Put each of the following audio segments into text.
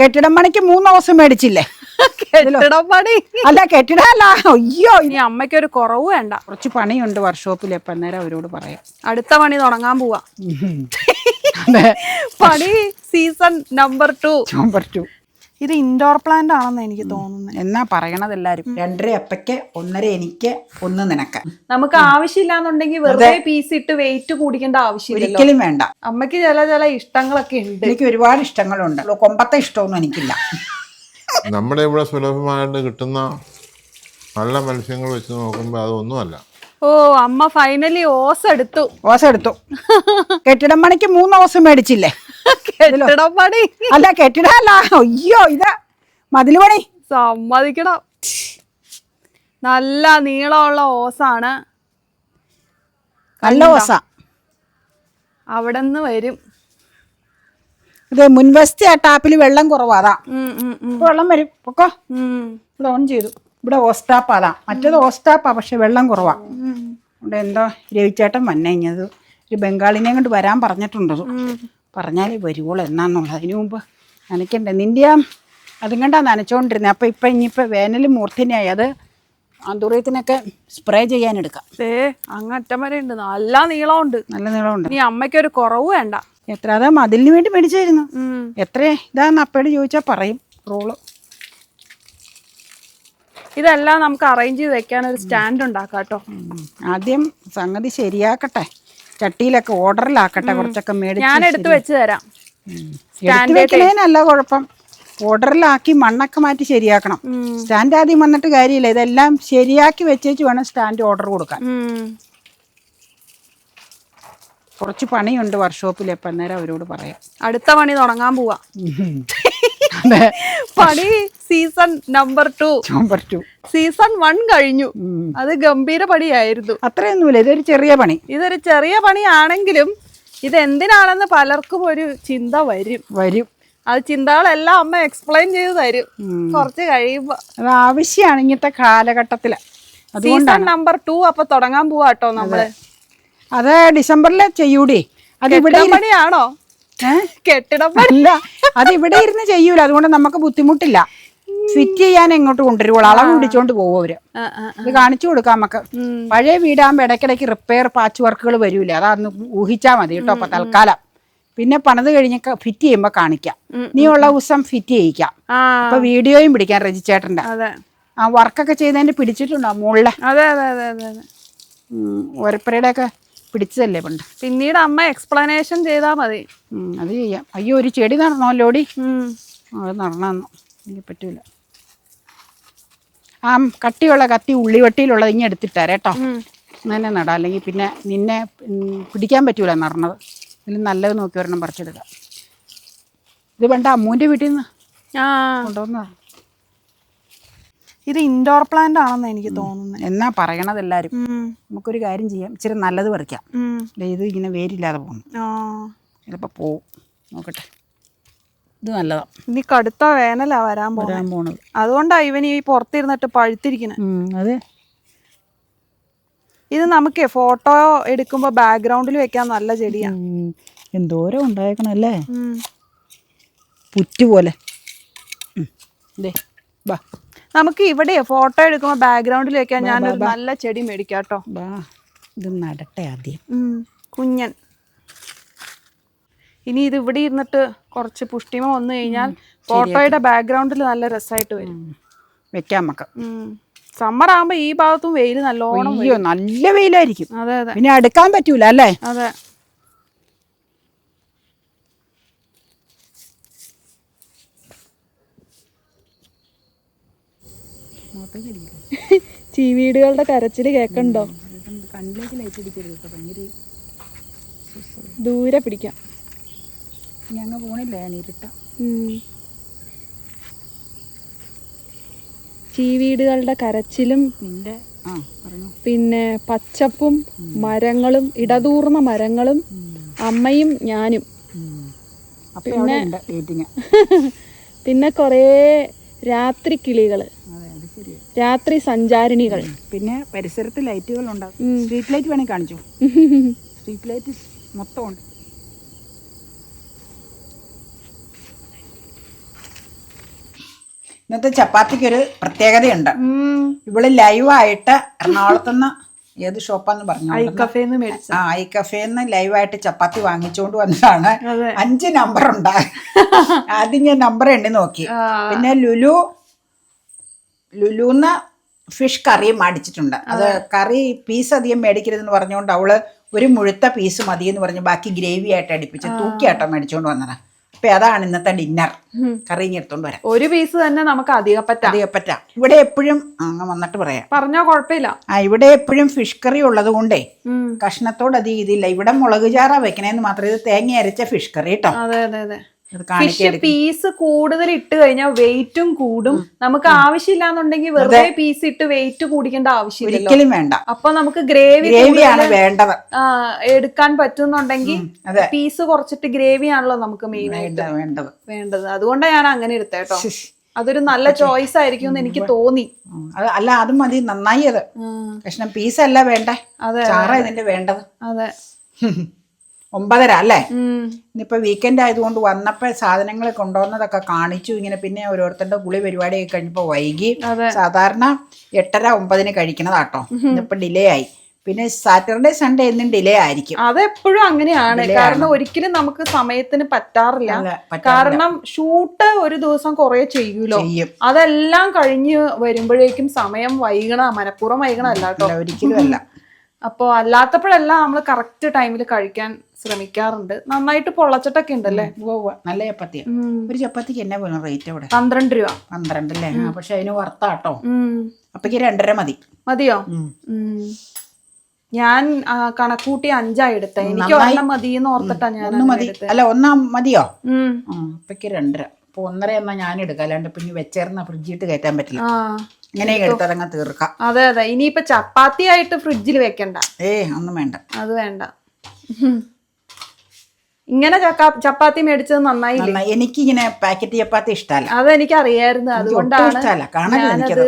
കെട്ടിടം പണിക്ക് മൂന്ന് ദിവസം മേടിച്ചില്ലേ? കെട്ടിടം പണി. അല്ല കെട്ടിടമല്ല അയ്യോ ഇനി അമ്മയ്ക്ക് ഒരു കുറവ് വേണ്ട. കുറച്ച് പണിയുണ്ട് വർക്ക്ഷോപ്പിൽ എപ്പ അന്നേരം അവരോട് പറയാം. അടുത്ത പണി തുടങ്ങാൻ പോവാ. പണി season number two. Number two. ഇത് ഇൻഡോർ പ്ലാന്റ് ആണെന്ന് എനിക്ക് തോന്നുന്നു. എന്നാ പറയണത് എല്ലാരും? രണ്ടര അപ്പയ്ക്ക് ഒന്നര എനിക്ക് ഒന്ന് നിനക്ക്. നമുക്ക് ആവശ്യമില്ലാന്നുണ്ടെങ്കിൽ വെറുതെ പീസ് ഇട്ട് വെയിറ്റ് കൂടിക്കേണ്ട ആവശ്യം ഒരിക്കലും വേണ്ട. അമ്മയ്ക്ക് ചില ചില ഇഷ്ടങ്ങളൊക്കെ ഉണ്ട്. എനിക്ക് ഒരുപാട് ഇഷ്ടങ്ങളുണ്ട്. കൊമ്പത്തെ ഇഷ്ടമൊന്നും എനിക്കില്ല. നമ്മുടെ ഇവിടെ സുലഭമായിട്ട് കിട്ടുന്ന നല്ല മത്സ്യങ്ങൾ വെച്ച് നോക്കുമ്പോൾ അതൊന്നുമല്ല. ഓ അമ്മ ഫൈനലി ഓസ് എടുത്തു. ഓസ് എടുത്തു. കെട്ടിടം പണിക്ക് മൂന്ന് ഓസം മേടിച്ചില്ലേ? കെട്ടിടം പണി. അല്ല കെട്ടിടമല്ല. അയ്യോ ഇത്. മതിൽ പണി. സമ്മതിക്കണം. നല്ല നീളമുള്ള ഓസാണ്. നല്ല ഓസ. അവിടെ നിന്ന് വരും. ഇത് മുൻവശത്തെ ആ ടാപ്പിൽ വെള്ളം കുറവാതാ വെള്ളം വരും. ഒക്കോ. ഇവിടെ ഓൺ ചെയ്തു. ഇവിടെ ഓസ്റ്റാപ്പ് അതാ. മറ്റേത് ഓസ്റ്റാപ്പാ പക്ഷെ വെള്ളം കുറവാ. ഇവിടെ എന്തോ രവിച്ചേട്ടൻ വന്നു കഴിഞ്ഞത് ഒരു ബംഗാളിനെയും കൊണ്ട് വരാൻ പറഞ്ഞിട്ടുണ്ടത് പറഞ്ഞാലേ വരുവോളൂ എന്നാന്നുള്ളത് അതിനു മുമ്പ് നനയ്ക്കണ്ടേ? നിന്റെ ആ അതും കണ്ടാ നനച്ചോണ്ടിരുന്നത് അപ്പം ഇപ്പം ഇനിയിപ്പോൾ വേനൽ മൂർത്തിനായി അത് ആന്തൂറിയത്തിനൊക്കെ സ്പ്രേ ചെയ്യാൻ എടുക്കാം ദേ അങ്ങറ്റം വരെ ഉണ്ട്. നല്ല നീളമുണ്ട്. നല്ല നീളമുണ്ട്. ഇനി അമ്മയ്ക്ക് ഒരു കുറവ് വേണ്ട. എത്ര? അതാ മതിലിന് വേണ്ടി മേടിച്ചായിരുന്നു. എത്രയാ എത്ര? ഇതാന്ന് അപ്പയോട് ചോദിച്ചാൽ പറയും. റോൾ. ഇതെല്ലാം നമുക്ക് അറേഞ്ച് ചെയ്ത് വെക്കാൻ ഒരു സ്റ്റാൻഡ് ഉണ്ടാക്കാം കേട്ടോ. ആദ്യം സംഗതി ശരിയാക്കട്ടെ. ചട്ടിയിലൊക്കെ ഓർഡറിലാക്കട്ടെ കുറച്ചൊക്കെ മേടിച്ച് ഞാൻ എടുത്തു വെച്ച് തരാം. എടുത്തു വെക്കണേനല്ല കുഴപ്പം. ഓർഡറിലാക്കി മണ്ണൊക്കെ മാറ്റി ശരിയാക്കണം. സ്റ്റാൻഡ് ആദ്യം വന്നിട്ട് കാര്യമില്ല. ഇതെല്ലാം ശരിയാക്കി വെച്ചേച്ച് വേണം സ്റ്റാൻഡ് ഓർഡർ കൊടുക്കാൻ. കുറച്ച് പണിയുണ്ട് വർക്ക്ഷോപ്പിൽ. അപ്പം അന്നേരം അവരോട് പറയാം. അടുത്ത പണി തുടങ്ങാൻ പോവാ. പണി season number two. Number two. Season one കഴിഞ്ഞു. അത് ഗംഭീര പണിയായിരുന്നു. അത്രയൊന്നുമില്ല. ഇതൊരു ചെറിയ പണി. ഇതൊരു ചെറിയ പണിയാണെങ്കിലും ഇത് എന്തിനാണെന്ന് പലർക്കും ഒരു ചിന്ത വരും. വരും. അത് ചിന്തകളെല്ലാം അമ്മ എക്സ്പ്ലെയിൻ ചെയ്ത് തരും. കുറച്ച് കഴിയുമ്പോ. അത് ആവശ്യമാണ് ഇങ്ങനത്തെ കാലഘട്ടത്തിൽ. സീസൺ നമ്പർ ടു അപ്പൊ തുടങ്ങാൻ പോവാട്ടോ നമ്മൾ. അത്. ഡിസംബറിൽ ചെയ്യൂടി. അത് ഇവിടെ പണിയാണോ? കെട്ടിടം അല്ല അത് ഇവിടെ ഇരുന്ന് ചെയ്യൂല. അതുകൊണ്ട് നമുക്ക് ബുദ്ധിമുട്ടില്ല. ഫിറ്റ് ചെയ്യാൻ എങ്ങോട്ട് കൊണ്ടുവരുവോളൂ അളവ് പിടിച്ചോണ്ട് പോകും അവർ. ഇത് കാണിച്ചു കൊടുക്കാം നമുക്ക്. പഴയ വീടാകുമ്പോ ഇടയ്ക്കിടയ്ക്ക് റിപ്പയർ പാച്ച് വർക്കുകൾ വരൂലേ. അതൊന്ന് ഊഹിച്ചാ മതി കേട്ടോ അപ്പൊ തൽക്കാലം. പിന്നെ പണിത് കഴിഞ്ഞ ഫിറ്റ് ചെയ്യുമ്പോ കാണിക്കാം. നീ ഉള്ള ദിവസം ഫിറ്റ് ചെയ്യിക്കാം. അപ്പൊ വീഡിയോയും പിടിക്കാം രജിച്ചേട്ടന്റെ. അതെ. ആ വർക്കൊക്കെ ചെയ്തതിന്റെ പിടിച്ചിട്ടുണ്ടോ മുകളിലെ അതെ ഒക്കെ പിടിച്ചതല്ലേ പണ്ട്. പിന്നീട് അമ്മ എക്സ്പ്ലനേഷൻ ചെയ്താൽ മതി. ഉം, അത് ചെയ്യാം. അയ്യോ ഒരു ചെടി നടന്നോ ഉം. അത് നടണമെന്ന് എനിക്ക് പറ്റൂല. ആ കട്ടിയുള്ള കത്തി ഉള്ളിവട്ടിയിലുള്ളത് ഇങ്ങനെ എടുത്തിട്ടാ കേട്ടോ. അങ്ങനെ നടാം. അല്ലെങ്കിൽ പിന്നെ നിന്നെ ഉം, പിടിക്കാൻ പറ്റൂല നടണത്. ഇതിൽ നല്ലത് നോക്കി ഒരെണ്ണം പറിച്ചെടുക്കാം ഇത് വേണ്ട അമ്മൂന്റെ വീട്ടിൽ നിന്ന് ആ. കൊണ്ടുവന്നതാ. ഇത് ഇൻഡോർ പ്ലാന്റ് ആണെന്ന് എനിക്ക് തോന്നുന്നത് എന്നാ പറയണത് എല്ലാവരും നമുക്കൊരു കാര്യം ചെയ്യാം. ഇച്ചിരി നല്ലത് പറിക്കാം. ഇത് ഇങ്ങനെ വേരില്ലാതെ പോകുന്നു. ആ. ചിലപ്പോൾ പോവും. നോക്കട്ടെ. ഇത് നല്ലതാ. ഇനി കടുത്ത വേനലാ വരാൻ പോണത്. അതുകൊണ്ടാ ഇവൻ ഈ പുറത്തിരുന്നിട്ട് പഴുത്തിരിക്കുന്നത് അതെ. ഇത് നമുക്ക് ഫോട്ടോ എടുക്കുമ്പോ ബാക്ക്ഗ്രൗണ്ടിൽ വെക്കാൻ നല്ല ചെടിയാ. എന്തോരം ഉണ്ടായേക്കണല്ലേ പുറ്റുപോലെ പുറ്റ് പോലെ. ദേ ബാ നമുക്ക് ഇവിടെ ഫോട്ടോ എടുക്കുമ്പോ ബാക്ക്ഗ്രൗണ്ടിൽ വെക്കാൻ ഞാനൊരു നല്ല ചെടി മേടിക്കാട്ടോ ഇത് നടട്ടെ ആദ്യം. കുഞ്ഞൻ. ഇനി ഇത് ഇവിടെ ഇരുന്നിട്ട് കുറച്ച് പുഷ്ടിമ വന്നു കഴിഞ്ഞാൽ ഫോട്ടോയുടെ ബാക്ക്ഗ്രൗണ്ടിൽ നല്ല രസമായിട്ട് വരും. വെക്കാൻ വെക്കാം നമുക്ക്. സമ്മർ ആകുമ്പോ ഈ ഭാഗത്തും വെയിൽ നല്ലോണം നല്ല വെയിലായിരിക്കും. അതെ അതെ. പിന്നെ അടുക്കാൻ പറ്റൂല അല്ലേ? അതെ. ചീവീടുകളുടെ കരച്ചിൽ കേക്കണ്ടോ കണ്ണിലേക്ക് ലൈറ്റ് അടിക്കരുത് ഭയങ്കര ദൂരെ പിടിക്കാം. ഞങ്ങ പോണില്ലേ? ഞാൻ ഇരുട്ട. ചീവീടുകളുടെ കരച്ചിലും നിന്റെ പിന്നെ പച്ചപ്പും മരങ്ങളും ഇടതൂർന്ന മരങ്ങളും അമ്മയും ഞാനും. പിന്നെ പിന്നെ കുറേ രാത്രി കിളികൾ രാത്രി സഞ്ചാരിണികൾ. പിന്നെ പരിസരത്ത് ലൈറ്റുകൾ ഉണ്ടാകും സ്ട്രീറ്റ് ലൈറ്റ് വേണേ കാണിച്ചു? സ്ട്രീറ്റ് ലൈറ്റ് മൊത്തം ഉണ്ട് ഇന്നത്തെ ചപ്പാത്തിക്ക് ഒരു പ്രത്യേകതയുണ്ട്. ഇവൾ ലൈവായിട്ട് എറണാകുളത്തുനിന്ന് ഏത് ഷോപ്പാന്ന് പറഞ്ഞു ഐ കഫേന്ന് മേടിച്ച ആ ഐ കഫേന്ന് ലൈവായിട്ട് ചപ്പാത്തി വാങ്ങിച്ചുകൊണ്ട് വന്നതാണ്. അഞ്ച് നമ്പർ ഉണ്ട് ആദ്യം ഞാൻ നമ്പർ എണ്ണി നോക്കി പിന്നെ ലുലു ലുലുന്ന് ഫിഷ് കറി മേടിച്ചിട്ടുണ്ട്. അത്. കറി പീസ് അധികം മേടിക്കരുതെന്ന് പറഞ്ഞുകൊണ്ട് അവൾ ഒരു മുഴുത്ത പീസ് മതി എന്ന് പറഞ്ഞ് ബാക്കി ഗ്രേവി ആയിട്ട് അടിപ്പിച്ച് തൂക്കിയാട്ടോ മേടിച്ചുകൊണ്ട് വന്നതാ. അപ്പൊ അതാണ് ഇന്നത്തെ ഡിന്നർ കറി എടുത്തോണ്ട് വരാം. ഒരു പീസ് തന്നെ നമുക്ക് അധികപ്പറ്റ. അധികപ്പറ്റ. ഇവിടെ എപ്പോഴും അങ്ങ് വന്നിട്ട് പറയാം. പറഞ്ഞോ കുഴപ്പമില്ല. ആ ഇവിടെ എപ്പോഴും ഫിഷ് കറി ഉള്ളത് കൊണ്ടേ. കഷ്ണത്തോട് അധികം ഇതില്ല. ഇവിടെ മുളക് ചാറാ വെക്കണേന്ന് മാത്രം ഇത് തേങ്ങ അരച്ച ഫിഷ് കറി കേട്ടോ അതെ അതെ അതെ. ഫിഷ് പീസ് കൂടുതൽ ഇട്ട് കഴിഞ്ഞാൽ വെയിറ്റും കൂടും. നമുക്ക് ആവശ്യമില്ലാന്നുണ്ടെങ്കിൽ വെറുതെ പീസ് ഇട്ട് വെയിറ്റ് കൂടിക്കേണ്ട ആവശ്യമില്ലല്ലോ. ഒരിക്കലും വേണ്ട. അപ്പൊ നമുക്ക് ഗ്രേവി ഗ്രേവിയാണ് വേണ്ടത്. എടുക്കാൻ പറ്റുന്നുണ്ടെങ്കിൽ പീസ് കുറച്ചിട്ട് ഗ്രേവി ആണല്ലോ നമുക്ക് മെയിൻ ആയിട്ട് വേണ്ട വേണ്ടത്. വേണ്ടത്. അതുകൊണ്ടാണ് ഞാൻ അങ്ങനെ എടുത്തേട്ടോ അതൊരു നല്ല ചോയ്സ് ആയിരിക്കും എന്ന് എനിക്ക് തോന്നി. അല്ല അത് മതി. നന്നായി അത്. പക്ഷെ പീസ് അല്ല വേണ്ടേ. അതെ. ഇതിന്റെ വേണ്ടത്. അതെ. ഒമ്പതര അല്ലേ? ഉം. ഇന്നിപ്പോ വീക്കെൻഡ് ആയതുകൊണ്ട് വന്നപ്പോൾ സാധനങ്ങൾ കൊണ്ടുവന്നതൊക്കെ കാണിച്ചു. ഇങ്ങനെ പിന്നെ ഓരോരുത്തരുടെ കുളി പരിപാടിയൊക്കെ കഴിഞ്ഞപ്പോൾ വൈകി. സാധാരണ എട്ടര ഒമ്പതിന് കഴിക്കണതാട്ടോ. ഇന്നിപ്പോ ഡിലേ ആയി. പിന്നെ സാറ്റർഡേ സൺഡേ എന്നും ഡിലേ ആയിരിക്കും. അതെപ്പോഴും അങ്ങനെയാണ്. കാരണം ഒരിക്കലും നമുക്ക് സമയത്തിന് പറ്റാറില്ല. കാരണം ഷൂട്ട് ഒരു ദിവസം കുറെ ചെയ്യൂലോ ചെയ്യും. അതെല്ലാം കഴിഞ്ഞ് വരുമ്പോഴേക്കും സമയം വൈകണ മനഃപൂർവം വൈകണല്ല കേട്ടോ. ഒരിക്കലും അല്ല. അപ്പോൾ അല്ലാത്തപ്പോഴെല്ലാം നമ്മൾ കറക്റ്റ് ടൈമിൽ കഴിക്കാൻ ശ്രമിക്കാറുണ്ട്. നന്നായിട്ട് പൊള്ളച്ചിട്ടൊക്കെ ഉണ്ടല്ലേ. നല്ല ചപ്പാത്തി ഒരു ചപ്പാത്തിക്ക് എന്നാ വേണം റേറ്റ് അവിടെ? പന്ത്രണ്ട് രൂപ. പന്ത്രണ്ട് അല്ലേ? പക്ഷെ അതിന് വർത്താട്ടോ അപ്പൊക്ക് രണ്ടര മതി. മതിയോ. ഞാൻ കണക്കൂട്ടി അഞ്ചാ എടുത്ത. എനിക്ക് ഒരെണ്ണം മതി എന്ന് ഓർത്തിട്ടാ ഞാൻ ഒന്ന് മതി. അല്ല ഒന്നാം മതിയോ? അപ്പൊക്ക് രണ്ടര. അപ്പൊ ഒന്നര എന്നാ ഞാൻ എടുക്കാം. അല്ലാണ്ട് പിന്നെ വെച്ചേർന്ന ഫ്രിഡ്ജിട്ട് കയറ്റാൻ പറ്റില്ല. ആ. ഇങ്ങനെ എടുത്തതങ്ങ് തീർക്കാം. അതെ അതെ. ഇനിയിപ്പൊ ചപ്പാത്തി ആയിട്ട് ഫ്രിഡ്ജിൽ വെക്കണ്ട. ഏ ഒന്നും വേണ്ട. അത് വേണ്ട. ഇങ്ങനെ ചപ്പാത്തി മേടിച്ചത് നന്നായി. എനിക്ക് ഇങ്ങനെ പാക്കറ്റ് ചപ്പാത്തി ഇഷ്ടമല്ല. അതെനിക്ക് അറിയായിരുന്നു അതുകൊണ്ടാണ് ഞാനത്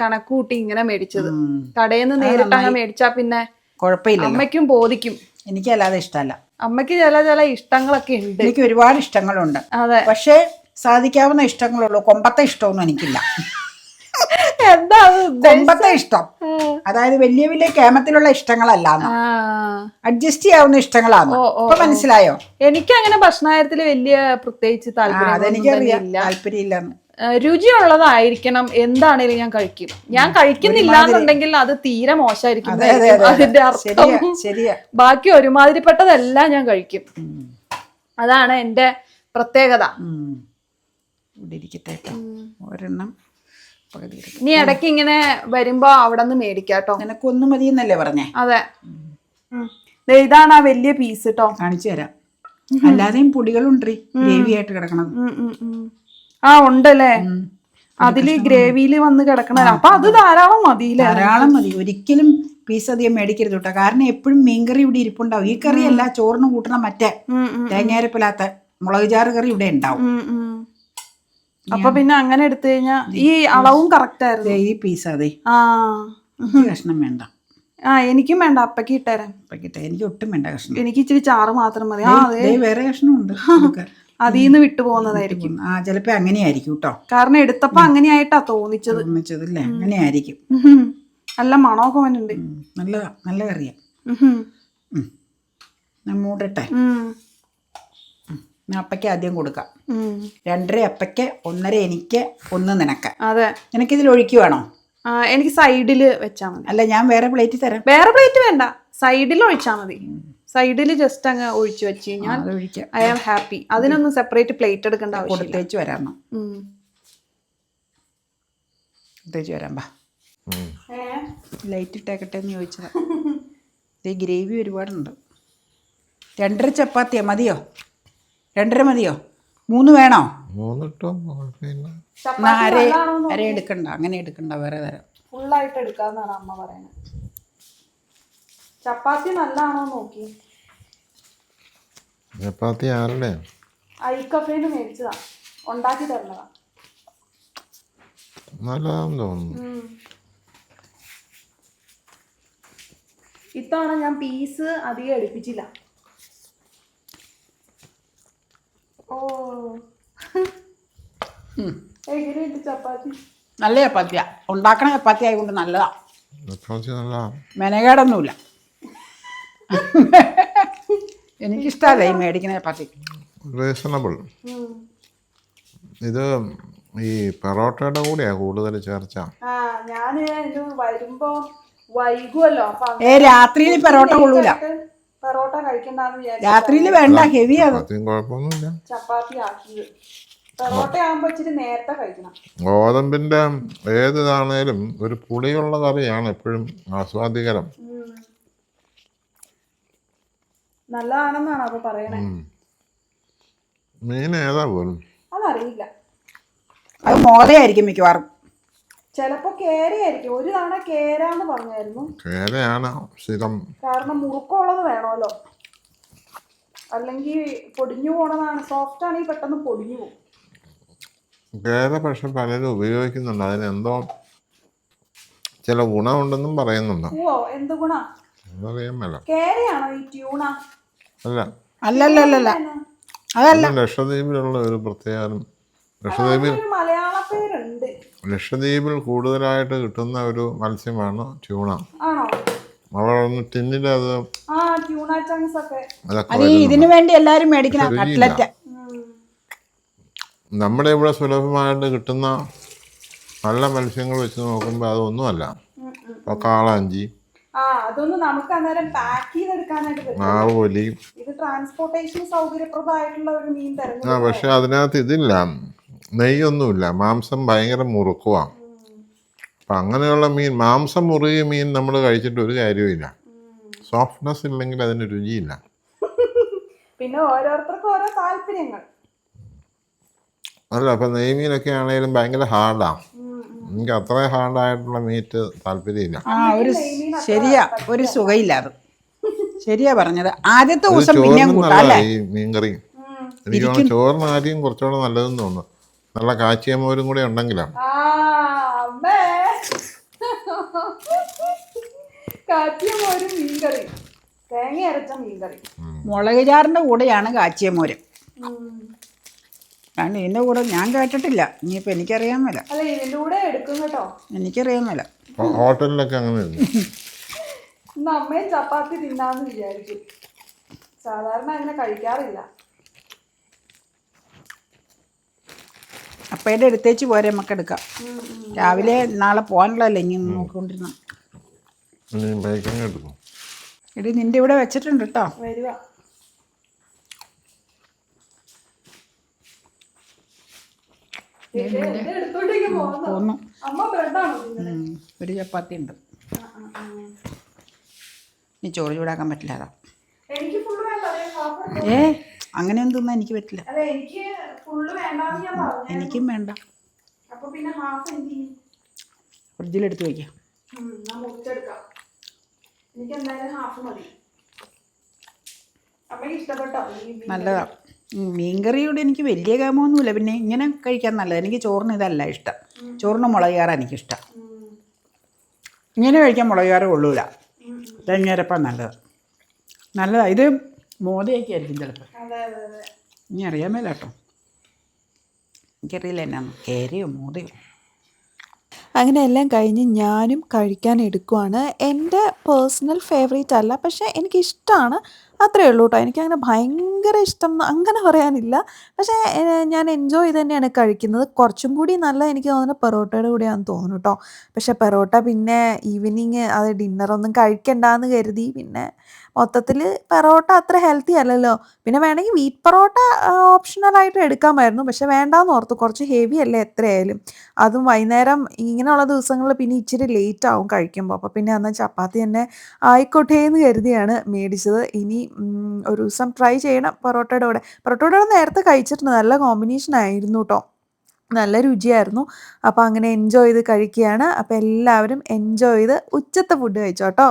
കണക്കൂട്ടി ഇങ്ങനെ മേടിച്ചത്. കടയിൽ നിന്ന് നേരിട്ട് അങ്ങനെ മേടിച്ചാ പിന്നെ കുഴപ്പമില്ല അമ്മയ്ക്കും ബോധിക്കും. എനിക്കല്ലാതെ ഇഷ്ടമല്ല. അമ്മയ്ക്ക് ചില ചില ഇഷ്ടങ്ങളൊക്കെ ഉണ്ട്. എനിക്ക് ഒരുപാട് ഇഷ്ടങ്ങളുണ്ട്. അതെ. പക്ഷേ സാധിക്കാവുന്ന ഇഷ്ടങ്ങളുള്ളൂ. കൊമ്പത്തെ ഇഷ്ടമൊന്നും എനിക്കില്ല. എന്താ കൊമ്പത്തെ ഇഷ്ടം. അതായത് വലിയ വലിയ കേമത്തിലുള്ള ഇഷ്ടങ്ങളല്ല അഡ്ജസ്റ്റ് ചെയ്യാവുന്ന ഇഷ്ടങ്ങളാണ് ഇപ്പൊ മനസ്സിലായോ? എനിക്ക് അങ്ങനെ ഭക്ഷണകാര്യത്തിൽ വലിയ പ്രത്യേകിച്ച് താല്പര്യം താല്പര്യമില്ലെന്ന്. രുചിയുള്ളതായിരിക്കണം എന്താണേലും ഞാൻ കഴിക്കും. ഞാൻ കഴിക്കുന്നില്ല എന്നുണ്ടെങ്കിൽ അത് തീരെ മോശമായിരിക്കും അതെ അതെ അതെ അതിന്റെ അർത്ഥം. ബാക്കി ഒരുമാതിരിപ്പെട്ടതെല്ലാം ഞാൻ കഴിക്കും. അതാണ് എന്റെ പ്രത്യേകത. ഒരെണ്ണം. പകുതി നീ ഇടയ്ക്ക് ഇങ്ങനെ വരുമ്പോ അവിടെ നിന്ന് മേടിക്കാട്ടോ. നിനക്കൊന്നും മതി എന്നല്ലേ പറഞ്ഞേ? അതെ. ദേ ഇതാണ് ആ വലിയ പീസ് കേട്ടോ കാണിച്ചു തരാം. അല്ലാതെയും പൊടികളുണ്ട് ഗ്രേവി ആയിട്ട് കിടക്കണം ആ ഉണ്ടല്ലേ? അതിൽ ഗ്രേവിയിൽ വന്ന് കിടക്കണ അപ്പൊ അത് ധാരാളം മതിയില്ലേ ധാരാളം മതി. ഒരിക്കലും പീസ് അധികം മേടിക്കരുത് കേട്ടോ കാരണം എപ്പോഴും മീൻകറി ഇവിടെ ഇരിപ്പുണ്ടാവും. ഈ കറിയല്ല ചോറിന് കൂട്ടണ മറ്റേ തേങ്ങാരപ്പിലാത്ത മുളക് ചാറ് കറി ഇവിടെ ഉണ്ടാവും. അപ്പൊ പിന്നെ അങ്ങനെ എടുത്തു കഴിഞ്ഞാ ഈ അളവും കറക്റ്റ് ആയിരുന്നു. ഈ പീസ് അതെ. ആ. കഷ്ണം വേണ്ട. ആ എനിക്കും വേണ്ട. അപ്പക്ക് ഇട്ടേരാ. പക്കിട്ടെ എനിക്ക് ഒട്ടും വേണ്ട കഷ്ണം. എനിക്ക് ഇച്ചിരി ചാറ് മാത്രം മതി. ആ അതെ. വേറെ കഷ്ണമുണ്ട്. അതിൽ അതിന്ന് വിട്ടു പോകുന്നതായിരിക്കും. ആ ചിലപ്പോ അങ്ങനെയായിരിക്കും കേട്ടോ കാരണം എടുത്തപ്പോ അങ്ങനെയായിട്ടാ തോന്നിച്ചത്. തോന്നിച്ചതല്ലേ അങ്ങനെയായിരിക്കും. ഉഹും. നല്ല മണമൊക്കെ വന്നിട്ടുണ്ട്. നല്ലതാ നല്ല കറിയാ. മൂടട്ടെ? അപ്പയ്ക്ക് ആദ്യം കൊടുക്കാം. ഉം. രണ്ടര അപ്പയ്ക്ക് ഒന്നര എനിക്ക് ഒന്ന് നിനക്ക്. അതെ. നിനക്കിതിൽ ഒഴിക്കുവാണോ ആ, എനിക്ക് സൈഡിൽ വെച്ചാ മതി. അല്ല ഞാൻ വേറെ പ്ലേറ്റ് തരാം. വേറെ പ്ലേറ്റ് വേണ്ട. സൈഡിൽ ഒഴിച്ചാ മതി. സൈഡിൽ ജസ്റ്റ് അങ്ങ് ഒഴിച്ചു വെച്ച് കഴിഞ്ഞാൽ ഐ ആം ഹാപ്പി അതിനൊന്നും സെപ്പറേറ്റ് പ്ലേറ്റ് എടുക്കേണ്ട കൊടുത്തേച്ച് വരാം. കൊടുത്തേച്ച് വരാം ബാ. ലൈറ്റ് ഇട്ടേക്കട്ടെ എന്ന് ചോദിച്ചതാ. ഗ്രേവി ഒരുപാടുണ്ട്. രണ്ടര ചപ്പാത്തിയാ മതിയോ? രണ്ടര മതിയോ? മൂന്ന് വേണോ? മൂന്നിട്ടോ? കുഴപ്പമില്ല എന്നാ അര അര എടുക്കണ്ട അങ്ങനെ എടുക്കണ്ട വേറെ തരാം. ഫുള്ളായിട്ട് എടുക്കാന്നാണ് അമ്മ പറയുന്നത് ചപ്പാത്തി നല്ലതാണോ നോക്കി. ചപ്പാത്തി ആരുടെ? ഐ കഫേന്ന് മേടിച്ചതാ. ഉണ്ടാക്കി തരുന്നതാ നല്ലതാന്ന് തോന്നുന്നു. ഉം. ഇത്തവണ ഞാൻ പീസ് അധികം എടുപ്പിച്ചില്ല. ഓ. എങ്ങനെയുണ്ട് ചപ്പാത്തി? നല്ല ചപ്പാത്തിയാ. ഉണ്ടാക്കണ ചപ്പാത്തി ആയതുകൊണ്ട് നല്ലതാ. ചപ്പാത്തി നല്ല മെനകേടൊന്നുമില്ല. എനിക്കിഷ്ടമല്ല ഈ മേടിക്കുന്ന ചപ്പാത്തി. റീസണബിൾ. ഇത് ഈ പെറോട്ടയുടെ കൂടെയാ കൂടുതൽ ചേർച്ച. ഇത് വരുമ്പോ വൈകുമല്ലോ ഏ രാത്രിയിൽ പെറോട്ട കൊള്ളൂല. പൊറോട്ട കഴിക്കണ്ടെന്ന് വിചാരിച്ചു രാത്രിയിൽ വേണ്ട ഹെവി ആണ് ചപ്പാത്തിയും കുഴപ്പമൊന്നുമില്ല. ചപ്പാത്തി ആക്കിയത്. പൊറോട്ട ആകുമ്പോ ഇച്ചിരി നേരത്തെ കഴിക്കണം. ഗോതമ്പിന്റെ ഏതിതാണേലും ഒരു പുളിയുള്ള കറിയാണ് എപ്പോഴും ആസ്വാദികരം. ഉം. നല്ലതാണെന്നാണ് അപ്പൊ പറയണേ? മീൻ ഏതാ പോലും? അതറിയില്ല. അത് മോതയായിരിക്കും മിക്കവാറും. ചിലപ്പോ കേരയായിരിക്കും. ഒരു തവണ കേരാന്ന് പറഞ്ഞായിരുന്നു. കേരയാണ് സ്ഥിരം. കാരണം മുറുക്കമുള്ളത് വേണമല്ലോ. അല്ലെങ്കിൽ പൊടിഞ്ഞു പോണതാണ്. സോഫ്റ്റ് ആണെങ്കിൽ പെട്ടെന്ന് പൊടിഞ്ഞു പോകും. കേര പക്ഷെ പലരും ഉപയോഗിക്കുന്നുണ്ട്. അതിനെന്തോ ചില ഗുണമുണ്ടെന്നും പറയുന്നുണ്ട്. ഓ എന്ത് ഗുണ? കേരയാണോ ഈ ട്യൂണ അല്ല. അല്ലല്ലല്ലല്ല. അതല്ല. ലക്ഷദ്വീപിലുള്ള ഒരു പ്രത്യേകം ലക്ഷദ്വീപിൽ മലയാള ലക്ഷദ്വീപിൽ കൂടുതലായിട്ട് കിട്ടുന്ന ഒരു മത്സ്യമാണ് ട്യൂണ. ആണോ? അവിടെ ഒന്ന് ടിന്നിൽ അത് ആ ട്യൂണ ചങ്ക്സ് ഒക്കെ അതൊക്കെ അത് ഈ ഇതിനു വേണ്ടി എല്ലാരും മേടിക്കുന്ന കട്ട്ലറ്റ് നമ്മുടെ ഇവിടെ സുലഭമായിട്ട് കിട്ടുന്ന നല്ല മത്സ്യങ്ങൾ വെച്ച് നോക്കുമ്പോൾ അതൊന്നുമല്ല. ഇപ്പോൾ കാളാഞ്ചി ആ അതൊന്നും നമുക്ക് അന്നേരം പാക്ക് ചെയ്തെടുക്കാനായിട്ട് പറ്റും ആവോലി ഇത് ട്രാൻസ്പോർട്ടേഷൻ സൗകര്യപ്രദമായിട്ടുള്ള ഒരു മീൻ ആ തെരഞ്ഞെടുക്കും പക്ഷെ അതിനകത്ത് ഇതില്ല. നെയ്യൊന്നുമില്ല. മാംസം ഭയങ്കര മുറുക്കുവാണ് അപ്പം അങ്ങനെയുള്ള മീൻ മാംസം മുറുകിയ മീൻ നമ്മൾ കഴിച്ചിട്ട് ഒരു കാര്യവുമില്ല. സോഫ്റ്റ്നെസ് ഇല്ലെങ്കിൽ അതിന് രുചിയില്ല. പിന്നെ ഓരോരുത്തർക്കും ഓരോ താല്പര്യങ്ങൾ. അല്ല അപ്പം നെയ്മീനൊക്കെ ആണെങ്കിലും ഭയങ്കര ഹാർഡാണ്. എനിക്ക് അത്ര ഹാർഡായിട്ടുള്ള മീറ്റ് താല്പര്യമില്ല. ആ ഒരു ശരിയാ ഒരു സുഖയില്ല അത്. ശരിയാ പറഞ്ഞത്. ആദ്യത്തെ ദിവസം പിന്നെയും കൂട്ടാം അല്ലേ? ഈ മീൻകറി. എനിക്ക് തോന്നുന്നു ചോറിന് ആദ്യം കുറച്ചുകൂടെ നല്ലതെന്ന് തോന്നുന്നു. നല്ല കാച്ചിയ മോരും കൂടെ ഉണ്ടെങ്കിലാണ് ആ അമ്മേ. കാച്ചിയ മോരും മീൻകറി. തേങ്ങ അരച്ച മീൻകറി. മുളക് ചാറിന്റെ കൂടെയാണ് കാച്ചിയ മോര്. കാരണം ഇതിന്റെ കൂടെ ഞാൻ കേട്ടിട്ടില്ല. ഇനിയിപ്പോൾ എനിക്കറിയാൻ മേല. അല്ല ഇതിന്റെ കൂടെ എടുക്കും കേട്ടോ. എനിക്കറിയാൻ മേല. ഹോട്ടലിലൊക്കെ അങ്ങനെ ഇന്ന് അമ്മയും ചപ്പാത്തി തിന്നാന്ന് വിചാരിച്ചു. സാധാരണ അങ്ങനെ കഴിക്കാറില്ല. അപ്പയുടെ എടുത്തേച്ച് പോരെ നമുക്ക് എടുക്കാം. രാവിലെ നാളെ പോകാനുള്ളതല്ലേ ഇനി നോക്കിക്കൊണ്ടിരുന്ന. എടി നിന്റെ ഇവിടെ വെച്ചിട്ടുണ്ട് കേട്ടോ പോന്നു. ഒരു ചപ്പാത്തി ഉണ്ട്. ആ, ആ, ആ. ഇനി ചോറ് ചൂടാക്കാൻ പറ്റില്ല അതാ. ഏ അങ്ങനെയൊന്നും തിന്നാൻ എനിക്ക് പറ്റില്ല. അതെ എനിക്ക് വേണ്ട. ഫ്രിഡ്ജിലെടുത്ത് വയ്ക്കാം? നല്ലതാ. മീൻകറിയോട് എനിക്ക് വലിയ കാമൊന്നുമില്ല പിന്നെ ഇങ്ങനെ കഴിക്കാൻ നല്ലത്. എനിക്ക് ചോറിന് ഇതല്ല ഇഷ്ടം. ചോറിന് മുളക് കയറാൻ എനിക്കിഷ്ടം. ഇങ്ങനെ കഴിക്കാൻ മുളക് കയറ് കൊള്ളൂല. തേങ്ങയരപ്പം നല്ലത്. നല്ലതാ. ഇത് മോദയൊക്കെ ആയിരിക്കും ചിലപ്പോൾ ഇനി അറിയാൻ മേല കേട്ടോ എനിക്കറിയില്ല എന്നാന്ന് കയറിയോ മോദയോ അങ്ങനെ എല്ലാം കഴിഞ്ഞ് ഞാനും കഴിക്കാൻ എടുക്കുവാണ്. എന്റെ പേഴ്സണൽ ഫേവറേറ്റ് അല്ല പക്ഷേ എനിക്കിഷ്ടമാണ് അത്രയേ ഉള്ളൂ കേട്ടോ. എനിക്കങ്ങനെ ഭയങ്കര ഇഷ്ടം അങ്ങനെ പറയാനില്ല. പക്ഷേ ഞാൻ എൻജോയ് ചെയ്ത് തന്നെയാണ് കഴിക്കുന്നത്. കുറച്ചും കൂടി നല്ല എനിക്ക് തോന്നുന്നത് പെറോട്ടയുടെ കൂടെയാണെന്ന് തോന്നുന്നു കേട്ടോ. പക്ഷേ പെറോട്ട പിന്നെ ഈവനിങ് അത് ഡിന്നറൊന്നും കഴിക്കണ്ടെന്ന് കരുതി. പിന്നെ മൊത്തത്തിൽ പെറോട്ട അത്ര ഹെൽത്തി അല്ലല്ലോ. പിന്നെ വേണമെങ്കിൽ വീറ്റ് പൊറോട്ട ഓപ്ഷണലായിട്ട് എടുക്കാമായിരുന്നു. പക്ഷെ വേണ്ടാന്ന് ഓർത്തു. കുറച്ച് ഹെവി അല്ലേ എത്രയായാലും. അതും വൈകുന്നേരം ഇങ്ങനെയുള്ള ദിവസങ്ങളിൽ പിന്നെ ഇച്ചിരി ലേറ്റ് ആവും കഴിക്കുമ്പോൾ. അപ്പോൾ പിന്നെ അന്ന് ചപ്പാത്തി തന്നെ ആയിക്കോട്ടെ എന്ന് കരുതിയാണ് മേടിച്ചത്. ഇനി ഒരു ദിവസം ട്രൈ ചെയ്യണം പൊറോട്ടയുടെ കൂടെ. പൊറോട്ടയുടെ കൂടെ നേരത്തെ കഴിച്ചിട്ടുണ്ട്. നല്ല കോമ്പിനേഷൻ ആയിരുന്നു കേട്ടോ നല്ല രുചിയായിരുന്നു. അപ്പോൾ അങ്ങനെ എൻജോയ് ചെയ്ത് കഴിക്കുകയാണ്. അപ്പോൾ എല്ലാവരും എൻജോയ് ചെയ്ത് ഉച്ചത്തെ ഫുഡ് കഴിച്ചോട്ടോ